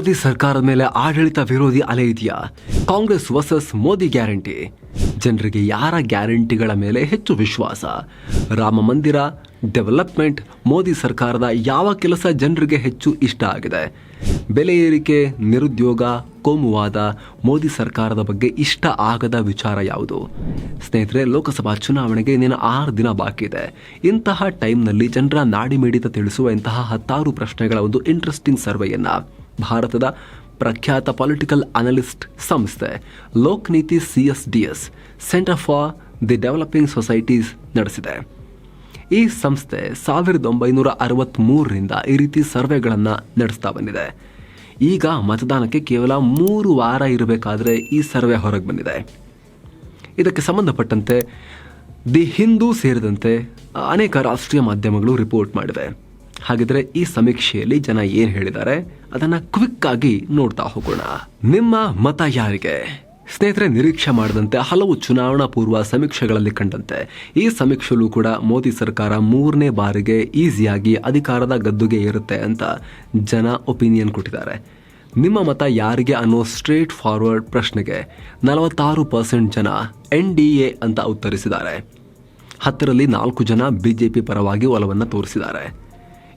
ಮೋದಿ ಸರ್ಕಾರದ ಮೇಲೆ ಆಡಳಿತ ವಿರೋಧಿ ಅಲೆ ಇದೆಯಾ? Congress versus Modi guarantee. ಜನರಿಗೆ ಯಾರ ಗ್ಯಾರಂಟಿಗಳ ಮೇಲೆ ಹೆಚ್ಚು ವಿಶ್ವಾಸ? ರಾಮ ಮಂದಿರ ಡೆವಲಪ್ಮೆಂಟ್ ಮೋದಿ ಸರ್ಕಾರದ ಯಾವ ಕೆಲಸ ಜನರಿಗೆ ಹೆಚ್ಚು ಇಷ್ಟ ಆಗಿದೆ? ಬೆಲೆ ಏರಿಕೆ, ನಿರುದ್ಯೋಗ, ಕೋಮುವಾದ, ಮೋದಿ ಸರ್ಕಾರದ ಬಗ್ಗೆ ಇಷ್ಟ ಆಗದ ವಿಚಾರ ಯಾವುದು? ಸ್ನೇಹಿತರೆ, ಲೋಕಸಭಾ ಚುನಾವಣೆಗೆ ಇನ್ನೇನು ಆರು ದಿನ ಬಾಕಿ ಇದೆ. ಇಂತಹ ಟೈಮ್ನಲ್ಲಿ ಜನರ ನಾಡಿ ಮಿಡಿತ ತಿಳಿಸುವ ಇಂತಹ ಹತ್ತಾರು ಪ್ರಶ್ನೆಗಳ ಒಂದು ಇಂಟ್ರೆಸ್ಟಿಂಗ್ ಸರ್ವೆಯನ್ನ ಭಾರತದ ಪ್ರಖ್ಯಾತ ಪೊಲಿಟಿಕಲ್ ಅನಲಿಸ್ಟ್ ಸಂಸ್ಥೆ, Lokniti C S D S centre for the developing societies ನಡೆಸಿದೆ. ಈ ಸಂಸ್ಥೆ ಸಾವಿರದ ಒಂಬೈನೂರ ಅರವತ್ತ್ಮೂರರಿಂದ ಈ ರೀತಿ ಸರ್ವೆಗಳನ್ನು ನಡೆಸ್ತಾ ಬಂದಿದೆ. ಈಗ ಮತದಾನಕ್ಕೆ ಕೇವಲ ಮೂರು ವಾರ ಇರಬೇಕಾದ್ರೆ ಈ ಸರ್ವೆ ಹೊರಗೆ ಬಂದಿದೆ. ಇದಕ್ಕೆ ಸಂಬಂಧಪಟ್ಟಂತೆ ದಿ ಹಿಂದೂ ಸೇರಿದಂತೆ ಅನೇಕ ರಾಷ್ಟ್ರೀಯ ಮಾಧ್ಯಮಗಳು ರಿಪೋರ್ಟ್ ಮಾಡಿವೆ. ಹಾಗಿದ್ರೆ ಈ ಸಮೀಕ್ಷೆಯಲ್ಲಿ ಜನ ಏನು ಹೇಳಿದ್ದಾರೆ? ಅದನ್ನ ಕ್ವಿಕ್ ಆಗಿ ನೋಡ್ತಾ ಹೋಗೋಣ. ನಿಮ್ಮ ಮತ ಯಾರಿಗೆ? ಸ್ನೇಹಿತರೆ, ನಿರೀಕ್ಷೆ ಮಾಡದಂತೆ ಹಲವು ಚುನಾವಣಾ ಪೂರ್ವ ಸಮೀಕ್ಷೆಗಳಲ್ಲಿ ಕಂಡಂತೆ, ಈ ಸಮೀಕ್ಷೆಯಲ್ಲೂ ಕೂಡ ಮೋದಿ ಸರ್ಕಾರ ಮೂರನೇ ಬಾರಿಗೆ ಈಸಿಯಾಗಿ ಅಧಿಕಾರದ ಗದ್ದುಗೆ ಇರುತ್ತೆ ಅಂತ ಜನ ಒಪಿನಿಯನ್ ಕೊಟ್ಟಿದ್ದಾರೆ. ನಿಮ್ಮ ಮತ ಯಾರಿಗೆ ಅನ್ನೋ ಸ್ಟ್ರೇಟ್ ಫಾರ್ವರ್ಡ್ ಪ್ರಶ್ನೆಗೆ ನಲವತ್ತಾರು ಪರ್ಸೆಂಟ್ ಜನ ಎನ್ ಡಿ ಎ ಅಂತ ಉತ್ತರಿಸಿದ್ದಾರೆ. ಹತ್ತರಲ್ಲಿ ನಾಲ್ಕು ಜನ ಬಿಜೆಪಿ ಪರವಾಗಿ ಒಲವನ್ನು ತೋರಿಸಿದ್ದಾರೆ.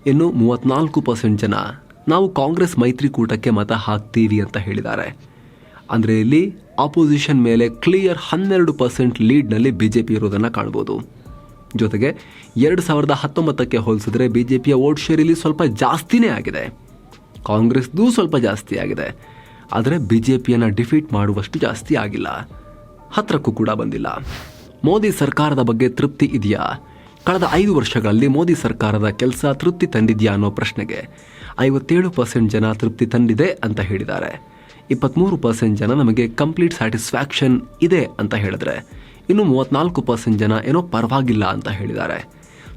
ಇನ್ನು ಮೂವತ್ನಾಲ್ಕು ಪರ್ಸೆಂಟ್ ಜನ ನಾವು ಕಾಂಗ್ರೆಸ್ ಮೈತ್ರಿಕೂಟಕ್ಕೆ ಮತ ಹಾಕ್ತೀವಿ ಅಂತ ಹೇಳಿದ್ದಾರೆ. ಅಂದರೆ ಇಲ್ಲಿ ಆಪೋಸಿಷನ್ ಮೇಲೆ ಕ್ಲಿಯರ್ ಹನ್ನೆರಡು ಪರ್ಸೆಂಟ್ ಲೀಡ್ನಲ್ಲಿ ಬಿ ಜೆ ಪಿ ಇರೋದನ್ನು ಕಾಣ್ಬೋದು. ಜೊತೆಗೆ ಎರಡು ಸಾವಿರದ ಹತ್ತೊಂಬತ್ತಕ್ಕೆ ಹೋಲಿಸಿದ್ರೆ ಬಿ ಜೆ ಪಿಯ ವೋಟ್ ಶೇರ್ ಇಲ್ಲಿ ಸ್ವಲ್ಪ ಜಾಸ್ತಿನೇ ಆಗಿದೆ. ಕಾಂಗ್ರೆಸ್ದು ಸ್ವಲ್ಪ ಜಾಸ್ತಿ ಆಗಿದೆ. ಆದರೆ ಪಿಯನ್ನು ಡಿಫೀಟ್ ಮಾಡುವಷ್ಟು ಜಾಸ್ತಿ ಆಗಿಲ್ಲ. ಹತ್ತಿರಕ್ಕೂ ಕೂಡ ಬಂದಿಲ್ಲ. ಮೋದಿ ಸರ್ಕಾರದ ಬಗ್ಗೆ ತೃಪ್ತಿ ಇದೆಯಾ? ಕಳೆದ ಐದು ವರ್ಷಗಳಲ್ಲಿ ಮೋದಿ ಸರ್ಕಾರದ ಕೆಲಸ ತೃಪ್ತಿ ತಂದಿದೆಯಾ ಅನ್ನೋ ಪ್ರಶ್ನೆಗೆ ಐವತ್ತೇಳು ಪರ್ಸೆಂಟ್ ಜನ ತೃಪ್ತಿ ತಂದಿದೆ ಅಂತ ಹೇಳಿದ್ದಾರೆ. ಇಪ್ಪತ್ತ್ಮೂರು ಪರ್ಸೆಂಟ್ ಜನ ನಮಗೆ ಕಂಪ್ಲೀಟ್ ಸ್ಯಾಟಿಸ್ಫ್ಯಾಕ್ಷನ್ ಇದೆ ಅಂತ ಹೇಳಿದ್ರೆ, ಇನ್ನು ಮೂವತ್ನಾಲ್ಕು ಪರ್ಸೆಂಟ್ ಜನ ಏನೋ ಪರವಾಗಿಲ್ಲ ಅಂತ ಹೇಳಿದ್ದಾರೆ.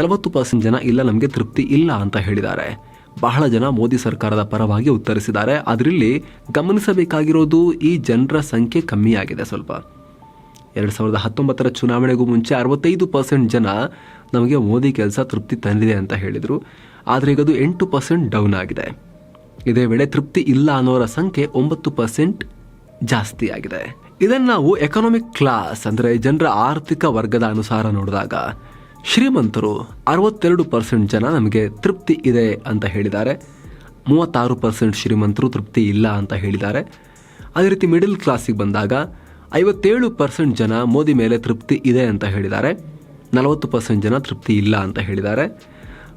ನಲವತ್ತು ಪರ್ಸೆಂಟ್ ಜನ ಇಲ್ಲ ನಮಗೆ ತೃಪ್ತಿ ಇಲ್ಲ ಅಂತ ಹೇಳಿದ್ದಾರೆ. ಬಹಳ ಜನ ಮೋದಿ ಸರ್ಕಾರದ ಪರವಾಗಿ ಉತ್ತರಿಸಿದ್ದಾರೆ. ಅದರಲ್ಲಿ ಗಮನಿಸಬೇಕಾಗಿರೋದು ಈ ಜನರ ಸಂಖ್ಯೆ ಕಮ್ಮಿಯಾಗಿದೆ ಸ್ವಲ್ಪ. ಎರಡು ಸಾವಿರದ ಹತ್ತೊಂಬತ್ತರ ಚುನಾವಣೆಗೂ ಮುಂಚೆ ಅರವತ್ತೈದು ಪರ್ಸೆಂಟ್ ಜನ ನಮಗೆ ಮೋದಿ ಕೆಲಸ ತೃಪ್ತಿ ತಂದಿದೆ ಅಂತ ಹೇಳಿದರು. ಆದರೆ ಈಗ ಅದು ಎಂಟು ಪರ್ಸೆಂಟ್ ಡೌನ್ ಆಗಿದೆ. ಇದೇ ವೇಳೆ ತೃಪ್ತಿ ಇಲ್ಲ ಅನ್ನೋರ ಸಂಖ್ಯೆ ಒಂಬತ್ತು ಪರ್ಸೆಂಟ್ ಜಾಸ್ತಿ ಆಗಿದೆ. ಇದನ್ನು ನಾವು ಎಕನಾಮಿಕ್ ಕ್ಲಾಸ್ ಅಂದರೆ ಜನರ ಆರ್ಥಿಕ ವರ್ಗದ ಅನುಸಾರ ನೋಡಿದಾಗ ಶ್ರೀಮಂತರು ಅರವತ್ತೆರಡು ಪರ್ಸೆಂಟ್ ಜನ ನಮಗೆ ತೃಪ್ತಿ ಇದೆ ಅಂತ ಹೇಳಿದ್ದಾರೆ. ಮೂವತ್ತಾರು ಪರ್ಸೆಂಟ್ ಶ್ರೀಮಂತರು ತೃಪ್ತಿ ಇಲ್ಲ ಅಂತ ಹೇಳಿದ್ದಾರೆ. ಅದೇ ರೀತಿ ಮಿಡಲ್ ಕ್ಲಾಸಿಗೆ ಬಂದಾಗ ಐವತ್ತೇಳು ಪರ್ಸೆಂಟ್ ಜನ ಮೋದಿ ಮೇಲೆ ತೃಪ್ತಿ ಇದೆ ಅಂತ ಹೇಳಿದ್ದಾರೆ. ನಲವತ್ತು ಪರ್ಸೆಂಟ್ ಜನ ತೃಪ್ತಿ ಇಲ್ಲ ಅಂತ ಹೇಳಿದ್ದಾರೆ.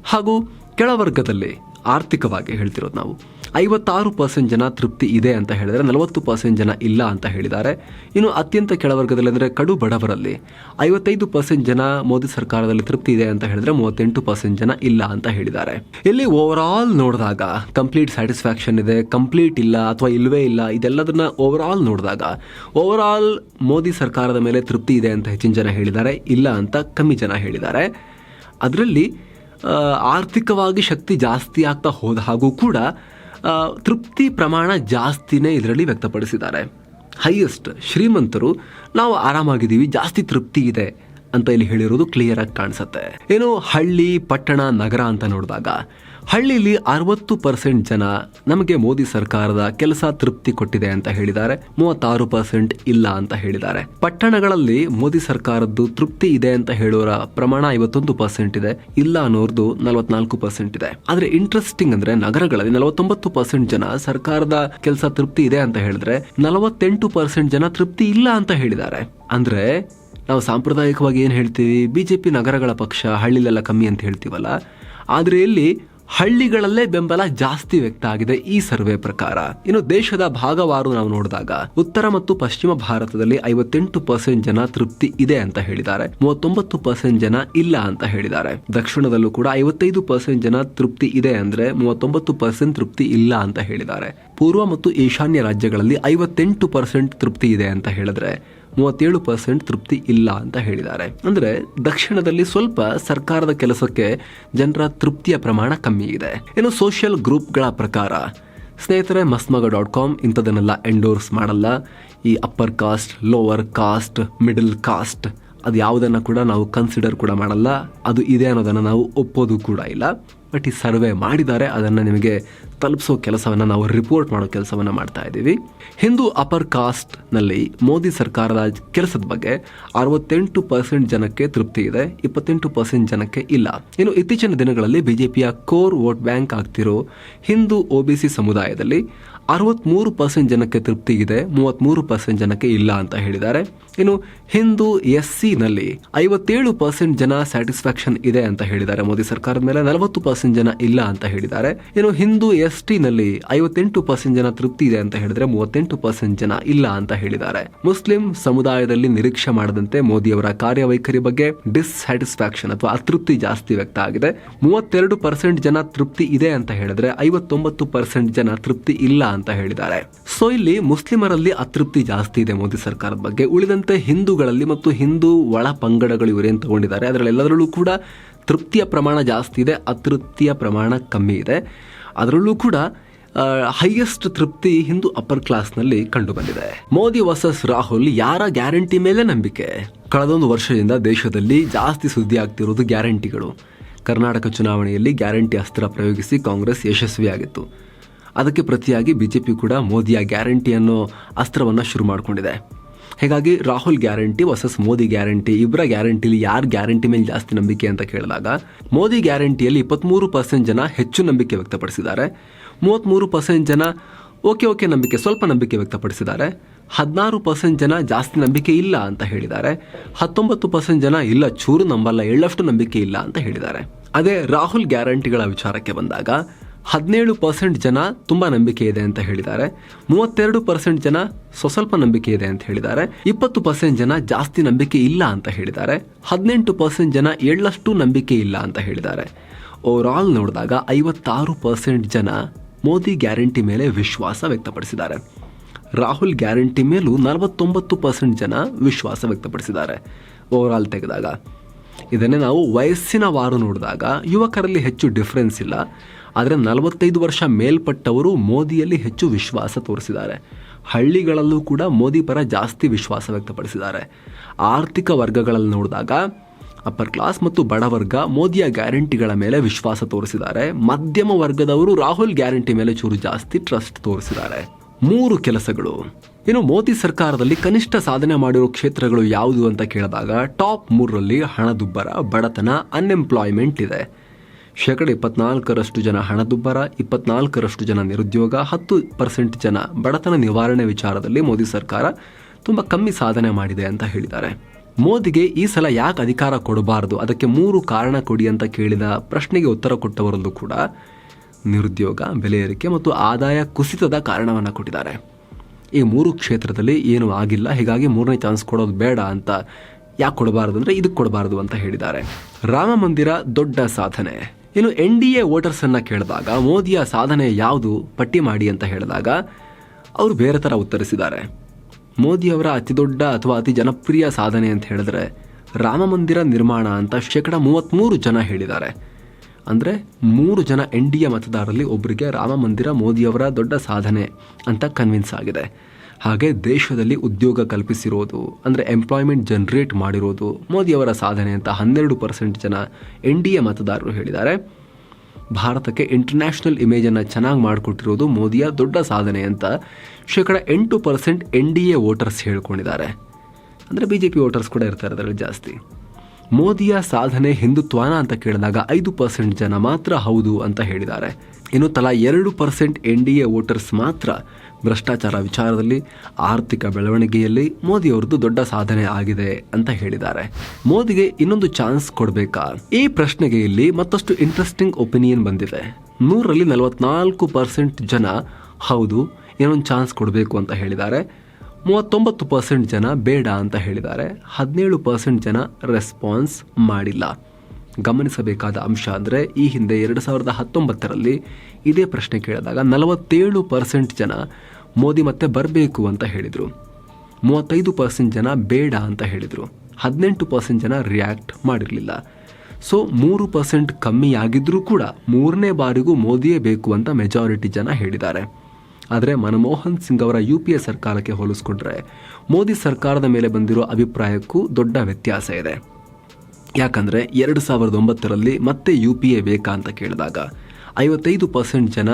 ಹಾಗೂ ಕೆಳವರ್ಗದಲ್ಲಿ ಆರ್ಥಿಕವಾಗಿ ಹೇಳ್ತಿರೋದು ನಾವು. ಐವತ್ತಾರು ಪರ್ಸೆಂಟ್ ಜನ ತೃಪ್ತಿ ಇದೆ ಅಂತ ಹೇಳಿದರೆ ನಲವತ್ತು ಪರ್ಸೆಂಟ್ ಜನ ಇಲ್ಲ ಅಂತ ಹೇಳಿದ್ದಾರೆ. ಇನ್ನು ಅತ್ಯಂತ ಕೆಳವರ್ಗದಲ್ಲಿ ಅಂದರೆ ಕಡು ಬಡವರಲ್ಲಿ ಐವತ್ತೈದು ಪರ್ಸೆಂಟ್ ಜನ ಮೋದಿ ಸರ್ಕಾರದಲ್ಲಿ ತೃಪ್ತಿ ಇದೆ ಅಂತ ಹೇಳಿದ್ರೆ ಮೂವತ್ತೆಂಟು ಪರ್ಸೆಂಟ್ ಜನ ಇಲ್ಲ ಅಂತ ಹೇಳಿದ್ದಾರೆ. ಇಲ್ಲಿ ಓವರ್ ಆಲ್ ನೋಡಿದಾಗ ಕಂಪ್ಲೀಟ್ ಸ್ಯಾಟಿಸ್ಫ್ಯಾಕ್ಷನ್ ಇದೆ ಕಂಪ್ಲೀಟ್ ಇಲ್ಲ ಅಥವಾ ಇಲ್ಲವೇ ಇಲ್ಲ, ಇದೆಲ್ಲದನ್ನ ಓವರ್ ಆಲ್ ನೋಡಿದಾಗ ಓವರ್ ಆಲ್ ಮೋದಿ ಸರ್ಕಾರದ ಮೇಲೆ ತೃಪ್ತಿ ಇದೆ ಅಂತ ಹೆಚ್ಚಿನ ಜನ ಹೇಳಿದ್ದಾರೆ, ಇಲ್ಲ ಅಂತ ಕಮ್ಮಿ ಜನ ಹೇಳಿದ್ದಾರೆ. ಅದರಲ್ಲಿ ಆರ್ಥಿಕವಾಗಿ ಶಕ್ತಿ ಜಾಸ್ತಿ ಆಗ್ತಾ ಹೋದ ಹಾಗೂ ಕೂಡ ತೃಪ್ತಿ ಪ್ರಮಾಣ ಜಾಸ್ತಿನೇ ಇದರಲ್ಲಿ ವ್ಯಕ್ತಪಡಿಸಿದ್ದಾರೆ. ಹೈಯೆಸ್ಟ್ ಶ್ರೀಮಂತರು, ನಾವು ಆರಾಮಾಗಿದ್ದೀವಿ, ಜಾಸ್ತಿ ತೃಪ್ತಿ ಇದೆ ಅಂತ ಇಲ್ಲಿ ಹೇಳಿರೋದು ಕ್ಲಿಯರ್ ಆಗಿ ಕಾಣಿಸುತ್ತೆ. ಏನು ಹಳ್ಳಿ, ಪಟ್ಟಣ, ನಗರ ಅಂತ ನೋಡಿದಾಗ ಹಳ್ಳಿಲಿ ಅರವತ್ತು ಪರ್ಸೆಂಟ್ ಜನ ನಮಗೆ ಮೋದಿ ಸರ್ಕಾರದ ಕೆಲಸ ತೃಪ್ತಿ ಕೊಟ್ಟಿದೆ ಅಂತ ಹೇಳಿದ್ದಾರೆ. ಮೂವತ್ತಾರು ಪರ್ಸೆಂಟ್ ಇಲ್ಲ ಅಂತ ಹೇಳಿದ್ದಾರೆ. ಪಟ್ಟಣಗಳಲ್ಲಿ ಮೋದಿ ಸರ್ಕಾರದ್ದು ತೃಪ್ತಿ ಇದೆ ಅಂತ ಹೇಳೋರ ಪ್ರಮಾಣ ಐವತ್ತೊಂದು ಪರ್ಸೆಂಟ್ ಇದೆ. ಇಲ್ಲ ಅನ್ನೋರ್ದು ನಲವತ್ನಾಲ್ಕು ಪರ್ಸೆಂಟ್ ಇದೆ. ಆದ್ರೆ ಇಂಟ್ರೆಸ್ಟಿಂಗ್ ಅಂದ್ರೆ ನಗರಗಳಲ್ಲಿ ನಲವತ್ತೊಂಬತ್ತು ಪರ್ಸೆಂಟ್ ಜನ ಸರ್ಕಾರದ ಕೆಲಸ ತೃಪ್ತಿ ಇದೆ ಅಂತ ಹೇಳಿದ್ರೆ ನಲವತ್ತೆಂಟು ಪರ್ಸೆಂಟ್ ಜನ ತೃಪ್ತಿ ಇಲ್ಲ ಅಂತ ಹೇಳಿದ್ದಾರೆ. ಅಂದ್ರೆ ನಾವು ಸಾಂಪ್ರದಾಯಿಕವಾಗಿ ಏನು ಹೇಳ್ತೀವಿ? ಬಿಜೆಪಿ ನಗರಗಳ ಪಕ್ಷ ಹಳ್ಳಿಲೆಲ್ಲ ಕಮ್ಮಿ ಅಂತ ಹೇಳ್ತೀವಲ್ಲ. ಆದರೆ ಇಲ್ಲಿ ಹಳ್ಳಿಗಳಲ್ಲೇ ಬೆಂಬಲ ಜಾಸ್ತಿ ವ್ಯಕ್ತ ಆಗಿದೆ ಈ ಸರ್ವೆ ಪ್ರಕಾರ. ಇನ್ನು ದೇಶದ ಭಾಗವಾರು ನಾವು ನೋಡಿದಾಗ ಉತ್ತರ ಮತ್ತು ಪಶ್ಚಿಮ ಭಾರತದಲ್ಲಿ ಐವತ್ತೆಂಟು ಪರ್ಸೆಂಟ್ ಜನ ತೃಪ್ತಿ ಇದೆ ಅಂತ ಹೇಳಿದ್ದಾರೆ. ಮೂವತ್ತೊಂಬತ್ತು ಪರ್ಸೆಂಟ್ ಜನ ಇಲ್ಲ ಅಂತ ಹೇಳಿದ್ದಾರೆ. ದಕ್ಷಿಣದಲ್ಲೂ ಕೂಡ ಐವತ್ತೈದು ಪರ್ಸೆಂಟ್ ಜನ ತೃಪ್ತಿ ಇದೆ ಅಂದ್ರೆ ಮೂವತ್ತೊಂಬತ್ತು ಪರ್ಸೆಂಟ್ ತೃಪ್ತಿ ಇಲ್ಲ ಅಂತ ಹೇಳಿದ್ದಾರೆ. ಪೂರ್ವ ಮತ್ತು ಈಶಾನ್ಯ ರಾಜ್ಯಗಳಲ್ಲಿ ಐವತ್ತೆಂಟು ಪರ್ಸೆಂಟ್ ತೃಪ್ತಿ ಇದೆ ಅಂತ ಹೇಳಿದ್ರೆ ಮೂವತ್ತೇಳು ಪರ್ಸೆಂಟ್ ತೃಪ್ತಿ ಇಲ್ಲ ಅಂತ ಹೇಳಿದ್ದಾರೆ. ಅಂದ್ರೆ ದಕ್ಷಿಣದಲ್ಲಿ ಸ್ವಲ್ಪ ಸರ್ಕಾರದ ಕೆಲಸಕ್ಕೆ ಜನರ ತೃಪ್ತಿಯ ಪ್ರಮಾಣ ಕಮ್ಮಿ ಇದೆ. ಇನ್ನು ಸೋಷಿಯಲ್ ಗ್ರೂಪ್ಗಳ ಪ್ರಕಾರ, ಸ್ನೇಹಿತರೆ ಮಸ್ಮಗ ಡಾಟ್ ಕಾಮ್ ಇಂಥದನ್ನೆಲ್ಲ ಎಂಡೋರ್ಸ್ ಮಾಡಲ್ಲ. ಈ upper caste lower caste middle caste ಅದು ಯಾವುದನ್ನು ಕೂಡ ನಾವು ಕನ್ಸಿಡರ್ ಕೂಡ ಮಾಡಲ್ಲ. ಅದು ಇದೆ ಅನ್ನೋದನ್ನು ನಾವು ಒಪ್ಪೋದು ಕೂಡ ಇಲ್ಲ. ಬಟ್ ಈ ಸರ್ವೆ ಮಾಡಿದ್ದಾರೆ. ಅದನ್ನು ನಿಮಗೆ ತಲುಪಿಸೋ ಕೆಲಸವನ್ನು ನಾವು ರಿಪೋರ್ಟ್ ಮಾಡೋ ಕೆಲಸವನ್ನು ಮಾಡ್ತಾ ಇದ್ದೀವಿ. ಹಿಂದೂ ಅಪರ್ ಕಾಸ್ಟ್ನಲ್ಲಿ ಮೋದಿ ಸರ್ಕಾರದ ಕೆಲಸದ ಬಗ್ಗೆ ಅರವತ್ತೆಂಟು ಪರ್ಸೆಂಟ್ ಜನಕ್ಕೆ ತೃಪ್ತಿ ಇದೆ, ಇಪ್ಪತ್ತೆಂಟು ಪರ್ಸೆಂಟ್ ಜನಕ್ಕೆ ಇಲ್ಲ. ಇನ್ನು ಇತ್ತೀಚಿನ ದಿನಗಳಲ್ಲಿ ಬಿಜೆಪಿಯ ಕೋರ್ ವೋಟ್ ಬ್ಯಾಂಕ್ ಆಗ್ತಿರೋ ಹಿಂದೂ ಒಬಿಸಿ ಸಮುದಾಯದಲ್ಲಿ ಅರವತ್ಮೂರು ಪರ್ಸೆಂಟ್ ಜನಕ್ಕೆ ತೃಪ್ತಿ ಇದೆ, ಮೂವತ್ಮೂರು ಪರ್ಸೆಂಟ್ ಜನಕ್ಕೆ ಇಲ್ಲ ಅಂತ ಹೇಳಿದ್ದಾರೆ. ಇನ್ನು ಹಿಂದೂ ಎಸ್ನಲ್ಲಿ ಐವತ್ತೇಳು ಪರ್ಸೆಂಟ್ ಜನ ಸ್ಯಾಟಿಸ್ಫ್ಯಾಕ್ಷನ್ ಇದೆ ಅಂತ ಹೇಳಿದ್ದಾರೆ. ಮೋದಿ ಸರ್ಕಾರದ ಮೇಲೆ ನಲವತ್ತು ಪರ್ಸೆಂಟ್ ಜನ ಇಲ್ಲ ಅಂತ ಹೇಳಿದ್ದಾರೆ. ಇನ್ನು ಹಿಂದೂ ಎಸ್ನಲ್ಲಿ ಐವತ್ತೆಂಟು ಪರ್ಸೆಂಟ್ ಜನ ತೃಪ್ತಿ ಇದೆ ಅಂತ ಹೇಳಿದ್ರೆ ಮೂವತ್ತೆಂಟು ಪರ್ಸೆಂಟ್ ಜನ ಇಲ್ಲ ಅಂತ ಹೇಳಿದ್ದಾರೆ. ಮುಸ್ಲಿಂ ಸಮುದಾಯದಲ್ಲಿ ನಿರೀಕ್ಷೆ ಮಾಡದಂತೆ ಮೋದಿಯವರ ಕಾರ್ಯವೈಖರಿ ಬಗ್ಗೆ ಡಿಸ್ಸ್ಯಾಟಿಸ್ಫ್ಯಾಕ್ಷನ್ ಅಥವಾ ಅತೃಪ್ತಿ ಜಾಸ್ತಿ ವ್ಯಕ್ತ ಆಗಿದೆ. ಮೂವತ್ತೆರಡು ಪರ್ಸೆಂಟ್ ಜನ ತೃಪ್ತಿ ಇದೆ ಅಂತ ಹೇಳಿದ್ರೆ ಐವತ್ತೊಂಬತ್ತು ಪರ್ಸೆಂಟ್ ಜನ ತೃಪ್ತಿ ಇಲ್ಲ ಅಂತ ಹೇಳಿದ್ದಾರೆ. ಸೊ ಇಲ್ಲಿ ಮುಸ್ಲಿಮರಲ್ಲಿ ಅತೃಪ್ತಿ ಜಾಸ್ತಿ ಇದೆ ಮೋದಿ ಸರ್ಕಾರದ ಬಗ್ಗೆ. ಉಳಿದಂತೆ ಹಿಂದೂಗಳಲ್ಲಿ ಮತ್ತು ಹಿಂದೂ ಒಳ ಪಂಗಡಗಳು ಇವರೇನು ತಗೊಂಡಿದ್ದಾರೆ. ಅದರಲ್ಲೆಲ್ಲದರಲ್ಲೂ ಕೂಡ ತೃಪ್ತಿಯ ಪ್ರಮಾಣ ಜಾಸ್ತಿ ಇದೆ, ಅತೃಪ್ತಿಯ ಪ್ರಮಾಣ ಕಮ್ಮಿ ಇದೆ. ಅದರಲ್ಲೂ ಕೂಡ ಹೈಯೆಸ್ಟ್ ತೃಪ್ತಿ ಹಿಂದೂ ಅಪ್ಪರ್ ಕ್ಲಾಸ್ನಲ್ಲಿ ಕಂಡು ಬಂದಿದೆ. ಮೋದಿ ವರ್ಸಸ್ ರಾಹುಲ್ ಯಾರ ಗ್ಯಾರಂಟಿ ಮೇಲೆ ನಂಬಿಕೆ? ಕಳೆದೊಂದು ವರ್ಷದಿಂದ ದೇಶದಲ್ಲಿ ಜಾಸ್ತಿ ಸುದ್ದಿ ಆಗ್ತಿರೋದು ಗ್ಯಾರಂಟಿಗಳು ಕರ್ನಾಟಕ ಚುನಾವಣೆಯಲ್ಲಿ ಗ್ಯಾರಂಟಿ ಅಸ್ತ್ರ ಪ್ರಯೋಗಿಸಿ ಕಾಂಗ್ರೆಸ್ ಯಶಸ್ವಿಯಾಗಿತ್ತು. ಅದಕ್ಕೆ ಪ್ರತಿಯಾಗಿ ಬಿಜೆಪಿ ಕೂಡ ಮೋದಿಯ ಗ್ಯಾರಂಟಿ ಅನ್ನೋ ಅಸ್ತ್ರವನ್ನು ಶುರು ಮಾಡಿಕೊಂಡಿದೆ. ಹೀಗಾಗಿ Rahul guarantee versus Modi guarantee ಇಬ್ಬರ ಗ್ಯಾರಂಟಿಲಿ ಯಾರು ಗ್ಯಾರಂಟಿ ಮೇಲೆ ಜಾಸ್ತಿ ನಂಬಿಕೆ ಅಂತ ಕೇಳಿದಾಗ, ಮೋದಿ ಗ್ಯಾರಂಟಿಯಲ್ಲಿ ಇಪ್ಪತ್ತ್ಮೂರು ಪರ್ಸೆಂಟ್ ಜನ ಹೆಚ್ಚು ನಂಬಿಕೆ ವ್ಯಕ್ತಪಡಿಸಿದ್ದಾರೆ. ಮೂವತ್ತ್ಮೂರು ಪರ್ಸೆಂಟ್ ಜನ ಓಕೆ ಓಕೆ ನಂಬಿಕೆ, ಸ್ವಲ್ಪ ನಂಬಿಕೆ ವ್ಯಕ್ತಪಡಿಸಿದ್ದಾರೆ. ಹದಿನಾರು ಪರ್ಸೆಂಟ್ ಜನ ಜಾಸ್ತಿ ನಂಬಿಕೆ ಇಲ್ಲ ಅಂತ ಹೇಳಿದ್ದಾರೆ. ಹತ್ತೊಂಬತ್ತು ಪರ್ಸೆಂಟ್ ಜನ ಇಲ್ಲ, ಚೂರು ನಂಬಲ್ಲ ಎಳ್ಳಷ್ಟು ನಂಬಿಕೆ ಇಲ್ಲ ಅಂತ ಹೇಳಿದ್ದಾರೆ. ಅದೇ ರಾಹುಲ್ ಗ್ಯಾರಂಟಿಗಳ ವಿಚಾರಕ್ಕೆ ಬಂದಾಗ ಹದಿನೇಳು ಪರ್ಸೆಂಟ್ ಜನ ತುಂಬ ನಂಬಿಕೆ ಇದೆ ಅಂತ ಹೇಳಿದ್ದಾರೆ. ಮೂವತ್ತೆರಡು ಪರ್ಸೆಂಟ್ ಜನ ಸ್ವಸ್ವಲ್ಪ ನಂಬಿಕೆ ಇದೆ ಅಂತ ಹೇಳಿದ್ದಾರೆ. ಇಪ್ಪತ್ತು ಪರ್ಸೆಂಟ್ ಜನ ಜಾಸ್ತಿ ನಂಬಿಕೆ ಇಲ್ಲ ಅಂತ ಹೇಳಿದ್ದಾರೆ. ಹದಿನೆಂಟು ಪರ್ಸೆಂಟ್ ಜನ ಏಳಷ್ಟು ನಂಬಿಕೆ ಇಲ್ಲ ಅಂತ ಹೇಳಿದ್ದಾರೆ. ಓವರ್ ಆಲ್ ನೋಡಿದಾಗ ಐವತ್ತಾರು ಪರ್ಸೆಂಟ್ ಜನ ಮೋದಿ ಗ್ಯಾರಂಟಿ ಮೇಲೆ ವಿಶ್ವಾಸ ವ್ಯಕ್ತಪಡಿಸಿದ್ದಾರೆ. ರಾಹುಲ್ ಗ್ಯಾರಂಟಿ ಮೇಲೂ ನಲವತ್ತೊಂಬತ್ತು ಪರ್ಸೆಂಟ್ ಜನ ವಿಶ್ವಾಸ ವ್ಯಕ್ತಪಡಿಸಿದ್ದಾರೆ. ಓವರ್ ಆಲ್ ತೆಗೆದಾಗ ಇದನ್ನೇ ನಾವು ವಯಸ್ಸಿನ ವಾರು ನೋಡಿದಾಗ ಯುವಕರಲ್ಲಿ ಹೆಚ್ಚು ಡಿಫ್ರೆನ್ಸ್ ಇಲ್ಲ. ಆದರೆ ನಲವತ್ತೈದು ವರ್ಷ ಮೇಲ್ಪಟ್ಟವರು ಮೋದಿಯಲ್ಲಿ ಹೆಚ್ಚು ವಿಶ್ವಾಸ ತೋರಿಸಿದ್ದಾರೆ. ಹಳ್ಳಿಗಳಲ್ಲೂ ಕೂಡ ಮೋದಿ ಪರ ಜಾಸ್ತಿ ವಿಶ್ವಾಸ ವ್ಯಕ್ತಪಡಿಸಿದ್ದಾರೆ. ಆರ್ಥಿಕ ವರ್ಗಗಳಲ್ಲಿ ನೋಡಿದಾಗ ಅಪ್ಪರ್ ಕ್ಲಾಸ್ ಮತ್ತು ಬಡವರ್ಗ ಮೋದಿಯ ಗ್ಯಾರಂಟಿಗಳ ಮೇಲೆ ವಿಶ್ವಾಸ ತೋರಿಸಿದ್ದಾರೆ. ಮಧ್ಯಮ ವರ್ಗದವರು ರಾಹುಲ್ ಗ್ಯಾರಂಟಿ ಮೇಲೆ ಚೂರು ಜಾಸ್ತಿ ಟ್ರಸ್ಟ್ ತೋರಿಸಿದ್ದಾರೆ. ಮೂರು ಕೆಲಸಗಳು. ಇನ್ನು ಮೋದಿ ಸರ್ಕಾರದಲ್ಲಿ ಕನಿಷ್ಠ ಸಾಧನೆ ಮಾಡಿರೋ ಕ್ಷೇತ್ರಗಳು ಯಾವುದು ಅಂತ ಕೇಳಿದಾಗ ಟಾಪ್ ಮೂರರಲ್ಲಿ ಹಣದುಬ್ಬರ, ಬಡತನ ಅನ್ಎಂಪ್ಲಾಯ್ಮೆಂಟ್ ಇದೆ. ಶೇಕಡ ಇಪ್ಪತ್ನಾಲ್ಕರಷ್ಟು ಜನ ಹಣದುಬ್ಬರ, ಇಪ್ಪತ್ನಾಲ್ಕರಷ್ಟು ಜನ ನಿರುದ್ಯೋಗ, ಹತ್ತು ಪರ್ಸೆಂಟ್ ಜನ ಬಡತನ ನಿವಾರಣೆ ವಿಚಾರದಲ್ಲಿ ಮೋದಿ ಸರ್ಕಾರ ತುಂಬ ಕಮ್ಮಿ ಸಾಧನೆ ಮಾಡಿದೆ ಅಂತ ಹೇಳಿದ್ದಾರೆ. ಮೋದಿಗೆ ಈ ಸಲ ಯಾಕೆ ಅಧಿಕಾರ ಕೊಡಬಾರದು? ಅದಕ್ಕೆ ಮೂರು ಕಾರಣ ಕೊಡಿ ಅಂತ ಕೇಳಿದ ಪ್ರಶ್ನೆಗೆ ಉತ್ತರ ಕೊಟ್ಟವರಲ್ಲೂ ಕೂಡ ನಿರುದ್ಯೋಗ, ಬೆಲೆ ಏರಿಕೆ ಮತ್ತು ಆದಾಯ ಕುಸಿತದ ಕಾರಣವನ್ನು ಕೊಟ್ಟಿದ್ದಾರೆ. ಈ ಮೂರು ಕ್ಷೇತ್ರದಲ್ಲಿ ಏನೂ ಆಗಿಲ್ಲ. ಹೀಗಾಗಿ ಮೂರನೇ ಚಾನ್ಸ್ ಕೊಡೋದು ಬೇಡ ಅಂತ ಯಾಕೆ ಕೊಡಬಾರದು ಅಂದರೆ ಇದಕ್ಕೆ ಕೊಡಬಾರದು ಅಂತ ಹೇಳಿದ್ದಾರೆ. ರಾಮ ಮಂದಿರ ದೊಡ್ಡ ಸಾಧನೆ. ಇನ್ನು ಎನ್ ಡಿ ಎ ವೋಟರ್ಸನ್ನು ಕೇಳಿದಾಗ, ಮೋದಿಯ ಸಾಧನೆ ಯಾವುದು, ಪಟ್ಟಿ ಮಾಡಿ ಅಂತ ಹೇಳಿದಾಗ, ಅವರು ಬೇರೆ ಥರ ಉತ್ತರಿಸಿದ್ದಾರೆ. ಮೋದಿಯವರ ಅತಿ ದೊಡ್ಡ ಅಥವಾ ಅತಿ ಜನಪ್ರಿಯ ಸಾಧನೆ ಅಂತ ಹೇಳಿದ್ರೆ, ರಾಮ ಮಂದಿರ ನಿರ್ಮಾಣ ಅಂತ ಶೇಕಡ ಮೂವತ್ತ್ಮೂರು ಜನ ಹೇಳಿದ್ದಾರೆ. ಅಂದರೆ ಮೂರು ಜನ ಎನ್ ಡಿ ಎ ಮತದಾರರಲ್ಲಿ ಒಬ್ಬರಿಗೆ ರಾಮ ಮಂದಿರ ಮೋದಿಯವರ ದೊಡ್ಡ ಸಾಧನೆ ಅಂತ ಕನ್ವಿನ್ಸ್ ಆಗಿದೆ. ಹಾಗೆ ದೇಶದಲ್ಲಿ ಉದ್ಯೋಗ ಕಲ್ಪಿಸಿರೋದು, ಅಂದರೆ ಎಂಪ್ಲಾಯ್ಮೆಂಟ್ ಜನರೇಟ್ ಮಾಡಿರೋದು ಮೋದಿಯವರ ಸಾಧನೆ ಅಂತ ಹನ್ನೆರಡು ಪರ್ಸೆಂಟ್ ಜನ ಎನ್ ಡಿ ಎ ಮತದಾರರು ಹೇಳಿದ್ದಾರೆ. ಭಾರತಕ್ಕೆ ಇಂಟರ್ನ್ಯಾಷನಲ್ ಇಮೇಜನ್ನು ಚೆನ್ನಾಗಿ ಮಾಡಿಕೊಟ್ಟಿರೋದು ಮೋದಿಯ ದೊಡ್ಡ ಸಾಧನೆ ಅಂತ ಶೇಕಡ ಎಂಟು percent N D A voters ಹೇಳ್ಕೊಂಡಿದ್ದಾರೆ. ಅಂದರೆ ಬಿ ಜೆ ಪಿ ವೋಟರ್ಸ್ ಕೂಡ ಇರ್ತಾರೆ ಅದರಲ್ಲಿ ಜಾಸ್ತಿ. ಮೋದಿಯ ಸಾಧನೆ ಹಿಂದುತ್ವನ ಅಂತ ಕೇಳಿದಾಗ ಐದು ಪರ್ಸೆಂಟ್ ಜನ ಮಾತ್ರ ಹೌದು ಅಂತ ಹೇಳಿದ್ದಾರೆ. ಇನ್ನು ತಲಾ ಎರಡು percent N D A voters ಮಾತ್ರ ಭ್ರಷ್ಟಾಚಾರ ವಿಚಾರದಲ್ಲಿ ಆರ್ಥಿಕ ಬೆಳವಣಿಗೆಯಲ್ಲಿ ಮೋದಿಯವರದ್ದು ದೊಡ್ಡ ಸಾಧನೆ ಆಗಿದೆ ಅಂತ ಹೇಳಿದ್ದಾರೆ. ಮೋದಿಗೆ ಇನ್ನೊಂದು ಚಾನ್ಸ್ ಕೊಡಬೇಕಾ? ಈ ಪ್ರಶ್ನೆಗೆ ಇಲ್ಲಿ ಮತ್ತಷ್ಟು ಇಂಟ್ರೆಸ್ಟಿಂಗ್ ಒಪಿನಿಯನ್ ಬಂದಿದೆ. ನೂರಲ್ಲಿ ನಲವತ್ನಾಲ್ಕು ಪರ್ಸೆಂಟ್ ಜನ ಹೌದು ಏನೊಂದು ಚಾನ್ಸ್ ಕೊಡಬೇಕು ಅಂತ ಹೇಳಿದ್ದಾರೆ. ಮೂವತ್ತೊಂಬತ್ತು ಪರ್ಸೆಂಟ್ ಜನ ಬೇಡ ಅಂತ ಹೇಳಿದ್ದಾರೆ. ಹದಿನೇಳು ಪರ್ಸೆಂಟ್ ಜನ ರೆಸ್ಪಾನ್ಸ್ ಮಾಡಿಲ್ಲ. ಗಮನಿಸಬೇಕಾದ ಅಂಶ ಅಂದರೆ ಈ ಹಿಂದೆ ಎರಡು ಸಾವಿರದ ಹತ್ತೊಂಬತ್ತರಲ್ಲಿ ಇದೇ ಪ್ರಶ್ನೆ ಕೇಳಿದಾಗ ನಲವತ್ತೇಳು ಪರ್ಸೆಂಟ್ ಜನ ಮೋದಿ ಮತ್ತೆ ಬರಬೇಕು ಅಂತ ಹೇಳಿದರು. ಮೂವತ್ತೈದು ಪರ್ಸೆಂಟ್ ಜನ ಬೇಡ ಅಂತ ಹೇಳಿದರು. ಹದಿನೆಂಟು ಪರ್ಸೆಂಟ್ ಜನ ರಿಯಾಕ್ಟ್ ಮಾಡಿರಲಿಲ್ಲ. ಸೊ, ಮೂರು ಪರ್ಸೆಂಟ್ ಕಮ್ಮಿ ಆಗಿದ್ರೂ ಕೂಡ ಮೂರನೇ ಬಾರಿಗೂ ಮೋದಿಯೇ ಬೇಕು ಅಂತ ಮೆಜಾರಿಟಿ ಜನ ಹೇಳಿದ್ದಾರೆ. ಆದರೆ ಮನಮೋಹನ್ ಸಿಂಗ್ ಅವರ ಯು ಪಿ ಎ ಸರ್ಕಾರಕ್ಕೆ ಹೋಲಿಸ್ಕೊಂಡ್ರೆ ಮೋದಿ ಸರ್ಕಾರದ ಮೇಲೆ ಬಂದಿರೋ ಅಭಿಪ್ರಾಯಕ್ಕೂ ದೊಡ್ಡ ವ್ಯತ್ಯಾಸ ಇದೆ. ಯಾಕಂದರೆ ಎರಡು ಸಾವಿರದ ಒಂಬತ್ತರಲ್ಲಿ ಮತ್ತೆ ಯು ಪಿ ಎ ಬೇಕಾ ಅಂತ ಕೇಳಿದಾಗ ಐವತ್ತೈದು ಪರ್ಸೆಂಟ್ ಜನ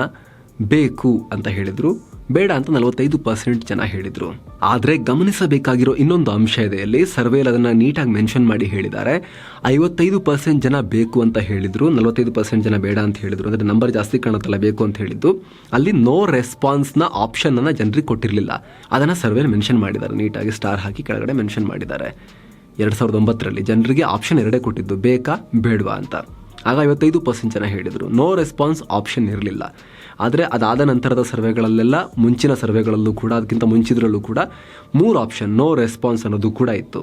ಬೇಕು ಅಂತ ಹೇಳಿದರು. ಬೇಡ ಅಂತ ನಲವತ್ತೈದು ಪರ್ಸೆಂಟ್ ಜನ ಹೇಳಿದರು. ಆದರೆ ಗಮನಿಸಬೇಕಾಗಿರೋ ಇನ್ನೊಂದು ಅಂಶ ಇದೆ. ಇಲ್ಲಿ ಸರ್ವೇಲ್ ಅದನ್ನು ನೀಟಾಗಿ ಮೆನ್ಷನ್ ಮಾಡಿ ಹೇಳಿದ್ದಾರೆ. ಐವತ್ತೈದು ಪರ್ಸೆಂಟ್ ಜನ ಬೇಕು ಅಂತ ಹೇಳಿದರು. ನಲವತ್ತೈದು ಪರ್ಸೆಂಟ್ ಜನ ಬೇಡ ಅಂತ ಹೇಳಿದರು. ಅಂದರೆ ನಂಬರ್ ಜಾಸ್ತಿ ಕಾಣುತ್ತಲ್ಲ, ಬೇಕು ಅಂತ ಹೇಳಿದ್ದು. ಅಲ್ಲಿ ನೋ ರೆಸ್ಪಾನ್ಸ್ನ ಆಪ್ಷನನ್ನು ಜನರಿಗೆ ಕೊಟ್ಟಿರಲಿಲ್ಲ. ಅದನ್ನು ಸರ್ವೇಲ್ ಮೆನ್ಷನ್ ಮಾಡಿದ್ದಾರೆ. ನೀಟಾಗಿ ಸ್ಟಾರ್ ಹಾಕಿ ಕೆಳಗಡೆ ಮೆನ್ಷನ್ ಮಾಡಿದ್ದಾರೆ. ಎರಡು ಸಾವಿರದ ಒಂಬತ್ತರಲ್ಲಿ ಜನರಿಗೆ ಆಪ್ಷನ್ ಎರಡೇ ಕೊಟ್ಟಿದ್ದು ಬೇಕಾ, ಬೇಡವಾ ಅಂತ. ಆಗ ಐವತ್ತೈದು ಪರ್ಸೆಂಟ್ ಜನ ಹೇಳಿದರು, ನೋ ರೆಸ್ಪಾನ್ಸ್ ಆಪ್ಷನ್ ಇರಲಿಲ್ಲ. ಆದರೆ ಅದಾದ ನಂತರದ ಸರ್ವೆಗಳಲ್ಲೆಲ್ಲ, ಮುಂಚಿನ ಸರ್ವೆಗಳಲ್ಲೂ ಕೂಡ, ಅದಕ್ಕಿಂತ ಮುಂಚಿದ್ರಲ್ಲೂ ಕೂಡ ಮೂರು ಆಪ್ಷನ್, ನೋ ರೆಸ್ಪಾನ್ಸ್ ಅನ್ನೋದು ಕೂಡ ಇತ್ತು.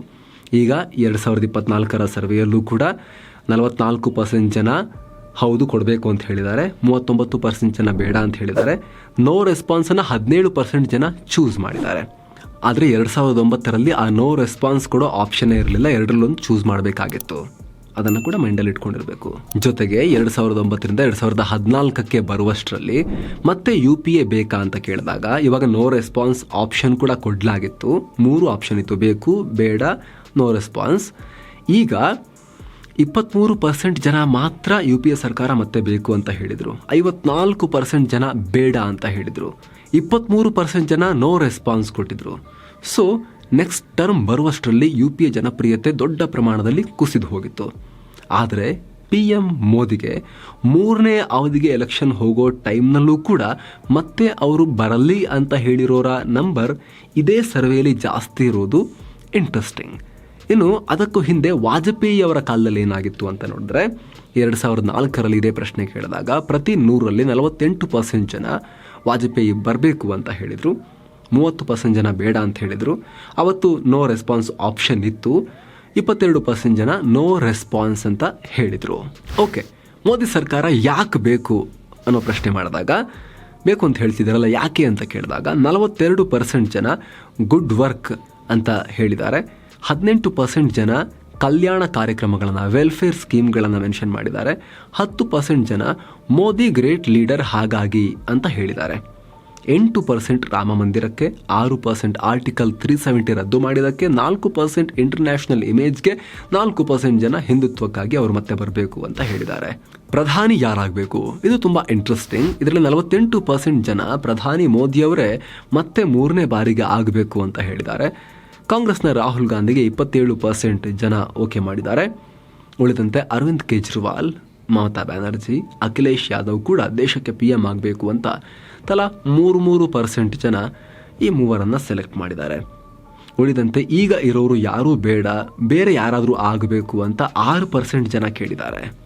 ಈಗ ಎರಡು ಸಾವಿರದ ಇಪ್ಪತ್ನಾಲ್ಕರ ಸರ್ವೆಯಲ್ಲೂ ಕೂಡ ನಲವತ್ನಾಲ್ಕು ಪರ್ಸೆಂಟ್ ಜನ, ಹೌದು, ಕೊಡಬೇಕು ಅಂತ ಹೇಳಿದ್ದಾರೆ. ಮೂವತ್ತೊಂಬತ್ತು ಪರ್ಸೆಂಟ್ ಜನ, ಬೇಡ ಅಂತ ಹೇಳಿದ್ದಾರೆ. ನೋ ರೆಸ್ಪಾನ್ಸನ್ನು ಹದಿನೇಳು ಪರ್ಸೆಂಟ್ ಜನ, ಚೂಸ್ ಮಾಡಿದ್ದಾರೆ. ಆದರೆ ಎರಡು ಸಾವಿರದ ಒಂಬತ್ತರಲ್ಲಿ ಆ ನೋ ರೆಸ್ಪಾನ್ಸ್ ಕೊಡೋ ಆಪ್ಷನ್ನೇ ಇರಲಿಲ್ಲ ಎರಡರಲ್ಲೊಂದು ಚೂಸ್ ಮಾಡಬೇಕಾಗಿತ್ತು. ಅದನ್ನು ಕೂಡ ಮೈಂಡಲ್ಲಿ ಇಟ್ಕೊಂಡಿರಬೇಕು. ಜೊತೆಗೆ ಎರಡು ಸಾವಿರದ ಒಂಬತ್ತರಿಂದ ಎರಡು ಸಾವಿರದ ಹದಿನಾಲ್ಕಕ್ಕೆ ಬರುವಷ್ಟರಲ್ಲಿ ಮತ್ತೆ ಯು ಪಿ ಎ ಬೇಕಾ ಅಂತ ಕೇಳಿದಾಗ ಇವಾಗ ನೋ ರೆಸ್ಪಾನ್ಸ್ ಆಪ್ಷನ್ ಕೂಡ ಕೊಡಲಾಗಿತ್ತು. ಮೂರು ಆಪ್ಷನ್ ಇತ್ತು, ಬೇಕು, ಬೇಡ ನೋ ರೆಸ್ಪಾನ್ಸ್ ಈಗ ಇಪ್ಪತ್ತ್ಮೂರು ಪರ್ಸೆಂಟ್ ಜನ ಮಾತ್ರ ಯು ಪಿ ಎ ಸರ್ಕಾರ ಮತ್ತೆ ಬೇಕು ಅಂತ ಹೇಳಿದರು. ಐವತ್ನಾಲ್ಕು ಪರ್ಸೆಂಟ್ ಜನ ಬೇಡ ಅಂತ ಹೇಳಿದರು. ಇಪ್ಪತ್ತ್ಮೂರು ಪರ್ಸೆಂಟ್ ಜನ ನೋ ರೆಸ್ಪಾನ್ಸ್ ಕೊಟ್ಟಿದ್ರು. ಸೊ ನೆಕ್ಸ್ಟ್ ಟರ್ಮ್ ಬರುವಷ್ಟರಲ್ಲಿ ಯು ಪಿ ಎ ಜನಪ್ರಿಯತೆ ದೊಡ್ಡ ಪ್ರಮಾಣದಲ್ಲಿ ಕುಸಿದು ಹೋಗಿತ್ತು. ಆದರೆ, ಪಿ ಎಂ ಮೋದಿಗೆ ಮೂರನೇ ಅವಧಿಗೆ ಎಲೆಕ್ಷನ್ ಹೋಗೋ ಟೈಮ್ನಲ್ಲೂ ಕೂಡ ಮತ್ತೆ ಅವರು ಬರಲಿ ಅಂತ ಹೇಳಿರೋರ ನಂಬರ್ ಇದೇ ಸರ್ವೆಯಲ್ಲಿ ಜಾಸ್ತಿ ಇರೋದು ಇಂಟ್ರೆಸ್ಟಿಂಗ್ ಇನ್ನು ಅದಕ್ಕೂ ಹಿಂದೆ ವಾಜಪೇಯಿ ಅವರ ಕಾಲದಲ್ಲಿ ಏನಾಗಿತ್ತು ಅಂತ ನೋಡಿದ್ರೆ, ಎರಡು ಸಾವಿರದ ನಾಲ್ಕರಲ್ಲಿ ಇದೇ ಪ್ರಶ್ನೆ ಕೇಳಿದಾಗ, ಪ್ರತಿ ನೂರಲ್ಲಿ ನಲವತ್ತೆಂಟು ಪರ್ಸೆಂಟ್ ಜನ ವಾಜಪೇಯಿ ಬರಬೇಕು ಅಂತ ಹೇಳಿದರು. ಮೂವತ್ತು ಪರ್ಸೆಂಟ್ ಜನ ಬೇಡ ಅಂತ ಹೇಳಿದರು. ಅವತ್ತು ನೋ ರೆಸ್ಪಾನ್ಸ್ ಆಪ್ಷನ್ ಇತ್ತು. ಇಪ್ಪತ್ತೆರಡು ಪರ್ಸೆಂಟ್ ಜನ ನೋ ರೆಸ್ಪಾನ್ಸ್ ಅಂತ ಹೇಳಿದರು. ಓಕೆ, ಮೋದಿ ಸರ್ಕಾರ ಯಾಕೆ ಬೇಕು ಅನ್ನೋ ಪ್ರಶ್ನೆ ಮಾಡಿದಾಗ, ಬೇಕು ಅಂತ ಹೇಳ್ತಿದ್ದಾರಲ್ಲ ಯಾಕೆ ಅಂತ ಕೇಳಿದಾಗ, ನಲವತ್ತೆರಡು ಪರ್ಸೆಂಟ್ ಜನ ಗುಡ್ ವರ್ಕ್ ಅಂತ ಹೇಳಿದ್ದಾರೆ. ಹದಿನೆಂಟು ಪರ್ಸೆಂಟ್ ಜನ ಕಲ್ಯಾಣ ಕಾರ್ಯಕ್ರಮಗಳನ್ನು ವೆಲ್ಫೇರ್ ಸ್ಕೀಮ್ಗಳನ್ನು ಮೆನ್ಷನ್ ಮಾಡಿದ್ದಾರೆ. ಹತ್ತು ಪರ್ಸೆಂಟ್ ಜನ ಮೋದಿ ಗ್ರೇಟ್ ಲೀಡರ್ ಹಾಗಾಗಿ ಅಂತ ಹೇಳಿದ್ದಾರೆ. ಎಂಟು ಪರ್ಸೆಂಟ್ ರಾಮ ಮಂದಿರಕ್ಕೆ, ಆರು ಪರ್ಸೆಂಟ್ ಆರ್ಟಿಕಲ್ ತ್ರೀ ಸೆವೆಂಟಿ ರದ್ದು ಮಾಡಿದ್ದಕ್ಕೆ, ನಾಲ್ಕು ಪರ್ಸೆಂಟ್ ಇಂಟರ್ನ್ಯಾಷನಲ್ ಇಮೇಜ್ಗೆ ನಾಲ್ಕು ಪರ್ಸೆಂಟ್ ಜನ ಹಿಂದುತ್ವಕ್ಕಾಗಿ ಅವರು ಮತ್ತೆ ಬರಬೇಕು ಅಂತ ಹೇಳಿದ್ದಾರೆ. ಪ್ರಧಾನಿ ಯಾರಾಗಬೇಕು? ಇದು ತುಂಬ ಇಂಟ್ರೆಸ್ಟಿಂಗ್ ಇದರಲ್ಲಿ ನಲವತ್ತೆಂಟು ಪರ್ಸೆಂಟ್ ಜನ ಪ್ರಧಾನಿ ಮೋದಿಯವರೇ ಮತ್ತೆ ಮೂರನೇ ಬಾರಿಗೆ ಆಗಬೇಕು ಅಂತ ಹೇಳಿದ್ದಾರೆ. ಕಾಂಗ್ರೆಸ್ನ ರಾಹುಲ್ ಗಾಂಧಿಗೆ ಇಪ್ಪತ್ತೇಳು ಪರ್ಸೆಂಟ್ ಜನ ಓಕೆ ಮಾಡಿದ್ದಾರೆ. ಉಳಿದಂತೆ ಅರವಿಂದ್ ಕೇಜ್ರಿವಾಲ್, ಮಮತಾ ಬ್ಯಾನರ್ಜಿ, ಅಖಿಲೇಶ್ ಯಾದವ್ ಕೂಡ ದೇಶಕ್ಕೆ ಪಿ ಎಂ ಆಗಬೇಕು ಅಂತ ತಲಾ ಮೂರು ಮೂರು ಪರ್ಸೆಂಟ್ ಜನ ಈ ಮೂವರನ್ನು ಸೆಲೆಕ್ಟ್ ಮಾಡಿದ್ದಾರೆ. ಉಳಿದಂತೆ ಈಗ ಇರೋರು ಯಾರೂ ಬೇಡ, ಬೇರೆ ಯಾರಾದರೂ ಆಗಬೇಕು ಅಂತ ಆರು ಪರ್ಸೆಂಟ್ ಜನ ಕೇಳಿದ್ದಾರೆ.